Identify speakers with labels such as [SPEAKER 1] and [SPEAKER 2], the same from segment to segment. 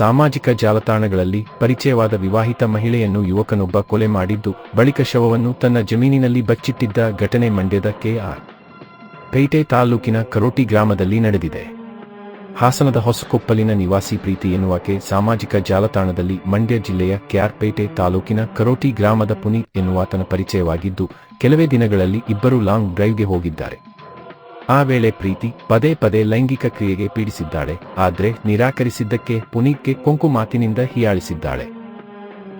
[SPEAKER 1] ಸಾಮಾಜಿಕ ಜಾಲತಾಣಗಳಲ್ಲಿ ಪರಿಚಯವಾದ ವಿವಾಹಿತ ಮಹಿಳೆಯನ್ನು ಯುವಕನೊಬ್ಬ ಕೊಲೆ ಮಾಡಿದ್ದು, ಬಳಿಕ ಶವವನ್ನು ತನ್ನ ಜಮೀನಿನಲ್ಲಿ ಬಚ್ಚಿಟ್ಟಿದ್ದ ಘಟನೆ ಮಂಡ್ಯದ ಕೆಆರ್ ಪೇಟೆ ತಾಲೂಕಿನ ಕರೋಟಿ ಗ್ರಾಮದಲ್ಲಿ ನಡೆದಿದೆ. ಹಾಸನದ ಹೊಸಕೊಪ್ಪಲಿನ ನಿವಾಸಿ ಪ್ರೀತಿ ಎನ್ನುವಾಕೆ ಸಾಮಾಜಿಕ ಜಾಲತಾಣದಲ್ಲಿ ಮಂಡ್ಯ ಜಿಲ್ಲೆಯ ಕ್ಯಾರ್ಪೇಟೆ ತಾಲೂಕಿನ ಕರೋಟಿ ಗ್ರಾಮದ ಪುನೀತ್ ಎನ್ನುವಾತನ ಪರಿಚಯವಾಗಿದ್ದು, ಕೆಲವೇ ದಿನಗಳಲ್ಲಿ ಇಬ್ಬರು ಲಾಂಗ್ ಡ್ರೈವ್ಗೆ ಹೋಗಿದ್ದಾರೆ. ಆ ವೇಳೆ ಪ್ರೀತಿ ಪದೇ ಪದೇ ಲೈಂಗಿಕ ಕ್ರಿಯೆಗೆ ಪೀಡಿಸಿದ್ದಾಳೆ. ಆದ್ರೆ ನಿರಾಕರಿಸಿದ್ದಕ್ಕೆ ಪುನೀತ್ಗೆ ಕೊಂಕು ಮಾತಿನಿಂದ ಹೀಯಾಳಿಸಿದ್ದಾಳೆ.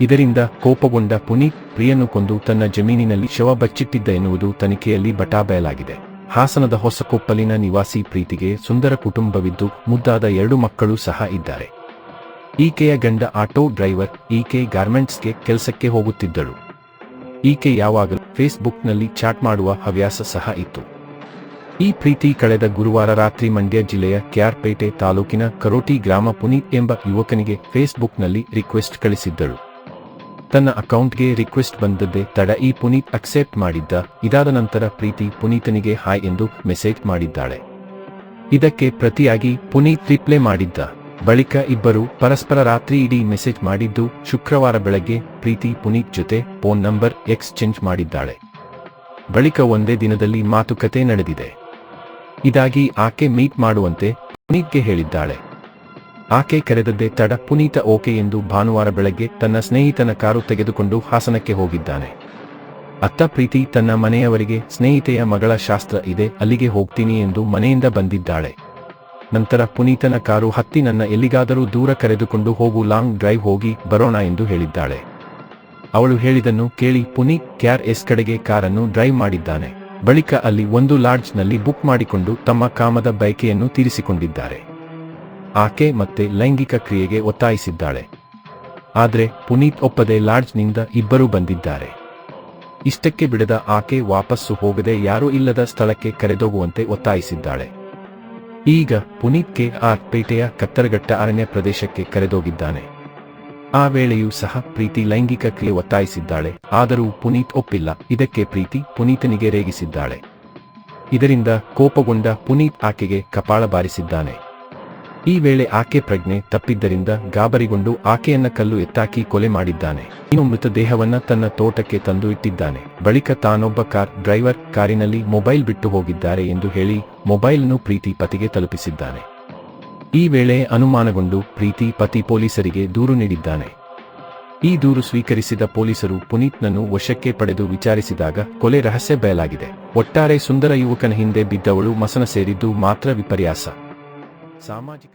[SPEAKER 1] ಇದರಿಂದ ಕೋಪಗೊಂಡ ಪುನೀತ್ ಪ್ರಿಯನ್ನು ಕೊಂದು ತನ್ನ ಜಮೀನಿನಲ್ಲಿ ಶವ ಬಚ್ಚಿಟ್ಟಿದ್ದ ಎನ್ನುವುದು ತನಿಖೆಯಲ್ಲಿ ಬಟಾಬಯಲಾಗಿದೆ. ಹಾಸನದ ಹೊಸಕೊಪ್ಪಲಿನ ನಿವಾಸಿ ಪ್ರೀತಿಗೆ ಸುಂದರ ಕುಟುಂಬವಿದ್ದು ಮುದ್ದಾದ ಎರಡು ಮಕ್ಕಳು ಸಹ ಇದ್ದಾರೆ. ಈಕೆಯ ಗಂಡ ಆಟೋ ಡ್ರೈವರ್, ಈಕೆ ಗಾರ್ಮೆಂಟ್ಸ್ಗೆ ಕೆಲಸಕ್ಕೆ ಹೋಗುತ್ತಿದ್ದಳು. ಈಕೆ ಯಾವಾಗಲೂ ಫೇಸ್ಬುಕ್ನಲ್ಲಿ ಚಾಟ್ ಮಾಡುವ ಹವ್ಯಾಸ ಸಹ ಇತ್ತು. ಈ ಪ್ರೀತಿ ಕಳೆದ ಗುರುವಾರ ರಾತ್ರಿ ಮಂಡ್ಯ ಜಿಲ್ಲೆಯ ಕ್ಯಾರ್ಪೇಟೆ ತಾಲೂಕಿನ ಕರೋಟಿ ಗ್ರಾಮ ಪುನೀತ್ ಎಂಬ ಯುವಕನಿಗೆ ಫೇಸ್ಬುಕ್ನಲ್ಲಿ ರಿಕ್ವೆಸ್ಟ್ ಕಳಿಸಿದ್ದಳು. ತನ್ನ ಅಕೌಂಟ್ಗೆ ರಿಕ್ವೆಸ್ಟ್ ಬಂದದ್ದೇ ತಡ ಈ ಪುನೀತ್ ಅಕ್ಸೆಪ್ಟ್ ಮಾಡಿದ್ದ. ಇದಾದ ನಂತರ ಪ್ರೀತಿ ಪುನೀತನಿಗೆ ಹಾಯ್ ಎಂದು ಮೆಸೇಜ್ ಮಾಡಿದ್ದಾಳೆ. ಇದಕ್ಕೆ ಪ್ರತಿಯಾಗಿ ಪುನೀತ್ ರಿಪ್ಲೈ ಮಾಡಿದ್ದ. ಬಳಿಕ ಇಬ್ಬರು ಪರಸ್ಪರ ರಾತ್ರಿ ಇಡೀ ಮೆಸೇಜ್ ಮಾಡಿದ್ದು ಶುಕ್ರವಾರ ಬೆಳಗ್ಗೆ ಪ್ರೀತಿ ಪುನೀತ್ ಜೊತೆ ಫೋನ್ ನಂಬರ್ ಎಕ್ಸ್ಚೇಂಜ್ ಮಾಡಿದ್ದಾಳೆ. ಬಳಿಕ ಒಂದೇ ದಿನದಲ್ಲಿ ಮಾತುಕತೆ ನಡೆದಿದೆ. ಇದಾಗಿ ಆಕೆ ಮೀಟ್ ಮಾಡುವಂತೆ ಪುನೀತ್ಗೆ ಹೇಳಿದ್ದಾಳೆ. ಆಕೆ ಕರೆದದ್ದೇ ತಡ ಪುನೀತ ಓಕೆ ಎಂದು ಭಾನುವಾರ ಬೆಳಗ್ಗೆ ತನ್ನ ಸ್ನೇಹಿತನ ಕಾರು ತೆಗೆದುಕೊಂಡು ಹಾಸನಕ್ಕೆ ಹೋಗಿದ್ದಾನೆ. ಅತ್ತ ಪ್ರೀತಿ ತನ್ನ ಮನೆಯವರಿಗೆ, ಸ್ನೇಹಿತೆಯ ಮಗಳ ಶಾಸ್ತ್ರ ಇದೆ, ಅಲ್ಲಿಗೆ ಹೋಗ್ತೀನಿ ಎಂದು ಮನೆಯಿಂದ ಬಂದಿದ್ದಾಳೆ. ನಂತರ ಪುನೀತನ ಕಾರು ಹತ್ತಿ ನನ್ನ ಎಲ್ಲಿಗಾದರೂ ದೂರ ಕರೆದುಕೊಂಡು ಹೋಗು ಲಾಂಗ್ ಡ್ರೈವ್ ಹೋಗಿ ಬರೋಣ ಎಂದು ಹೇಳಿದ್ದಾಳೆ. ಅವಳು ಹೇಳಿದನ್ನು ಕೇಳಿ ಪುನೀತ್ ಕ್ಯಾರ್ ಎಸ್ ಕಡೆಗೆ ಕಾರನ್ನು ಡ್ರೈವ್ ಮಾಡಿದ್ದಾನೆ. ಬಳಿಕ ಅಲ್ಲಿ ಒಂದು ಲಾಡ್ಜ್ನಲ್ಲಿ ಬುಕ್ ಮಾಡಿಕೊಂಡು ತಮ್ಮ ಕಾಮದ ಬಯಕೆಯನ್ನು ತೀರಿಸಿಕೊಂಡಿದ್ದಾರೆ. ಆಕೆ ಮತ್ತೆ ಲೈಂಗಿಕ ಕ್ರಿಯೆಗೆ ಒತ್ತಾಯಿಸಿದ್ದಾಳೆ. ಆದರೆ ಪುನೀತ್ ಒಪ್ಪದೆ ಲಾಡ್ಜ್ನಿಂದ ಇಬ್ಬರು ಬಂದಿದ್ದಾರೆ. ಇಷ್ಟಕ್ಕೆ ಬಿಡದ ಆಕೆ ವಾಪಸ್ಸು ಹೋಗದೆ ಯಾರೂ ಇಲ್ಲದ ಸ್ಥಳಕ್ಕೆ ಕರೆದೋಗುವಂತೆ ಒತ್ತಾಯಿಸಿದ್ದಾಳೆ. ಈಗ ಪುನೀತ್ಗೆ ಆರ್ ಪೇಟೆಯ ಕತ್ತರಘಟ್ಟ ಅರಣ್ಯ ಪ್ರದೇಶಕ್ಕೆ ಕರೆದೋಗಿದ್ದಾನೆ. ಆ ವೇಳೆಯೂ ಸಹ ಪ್ರೀತಿ ಲೈಂಗಿಕ ಕ್ರಿಯೆ ಒತ್ತಾಯಿಸಿದ್ದಾಳೆ. ಆದರೂ ಪುನೀತ್ ಒಪ್ಪಿಲ್ಲ. ಇದಕ್ಕೆ ಪ್ರೀತಿ ಪುನೀತನಿಗೆ ರೇಗಿಸಿದ್ದಾಳೆ. ಇದರಿಂದ ಕೋಪಗೊಂಡ ಪುನೀತ್ ಆಕೆಗೆ ಕಪಾಳ ಬಾರಿಸಿದ್ದಾನೆ. ಈ ವೇಳೆ ಆಕೆ ಪ್ರಜ್ಞೆ ತಪ್ಪಿದ್ದರಿಂದ ಗಾಬರಿಗೊಂಡು ಆಕೆಯನ್ನ ಕಲ್ಲು ಎತ್ತಾಕಿ ಕೊಲೆ ಮಾಡಿದ್ದಾನೆ. ಇನ್ನು ಮೃತದೇಹವನ್ನ ತನ್ನ ತೋಟಕ್ಕೆ ತಂದು ಇಟ್ಟಿದ್ದಾನೆ. ಬಳಿಕ ತಾನೊಬ್ಬ ಕಾರ್ ಡ್ರೈವರ್ ಕಾರಿನಲ್ಲಿ ಮೊಬೈಲ್ ಬಿಟ್ಟು ಹೋಗಿದ್ದಾರೆ ಎಂದು ಹೇಳಿ ಮೊಬೈಲ್ನು ಪ್ರೀತಿ ಪತಿಗೆ ತಲುಪಿಸಿದ್ದಾನೆ. ಈ ವೇಳೆ ಅನುಮಾನಗೊಂಡು ಪ್ರೀತಿ ಪತಿ ಪೊಲೀಸರಿಗೆ ದೂರು ನೀಡಿದ್ದಾನೆ. ಈ ದೂರು ಸ್ವೀಕರಿಸಿದ ಪೊಲೀಸರು ಪುನೀತ್ನನ್ನು ವಶಕ್ಕೆ ಪಡೆದು ವಿಚಾರಿಸಿದಾಗ ಕೊಲೆ ರಹಸ್ಯ ಬಯಲಾಗಿದೆ. ಒಟ್ಟಾರೆ ಸುಂದರ ಯುವಕನ ಹಿಂದೆ ಬಿದ್ದವಳು ಮಸನ ಸೇರಿದ್ದು ಮಾತ್ರ ವಿಪರ್ಯಾಸ. ಸಾಮಾಜಿಕ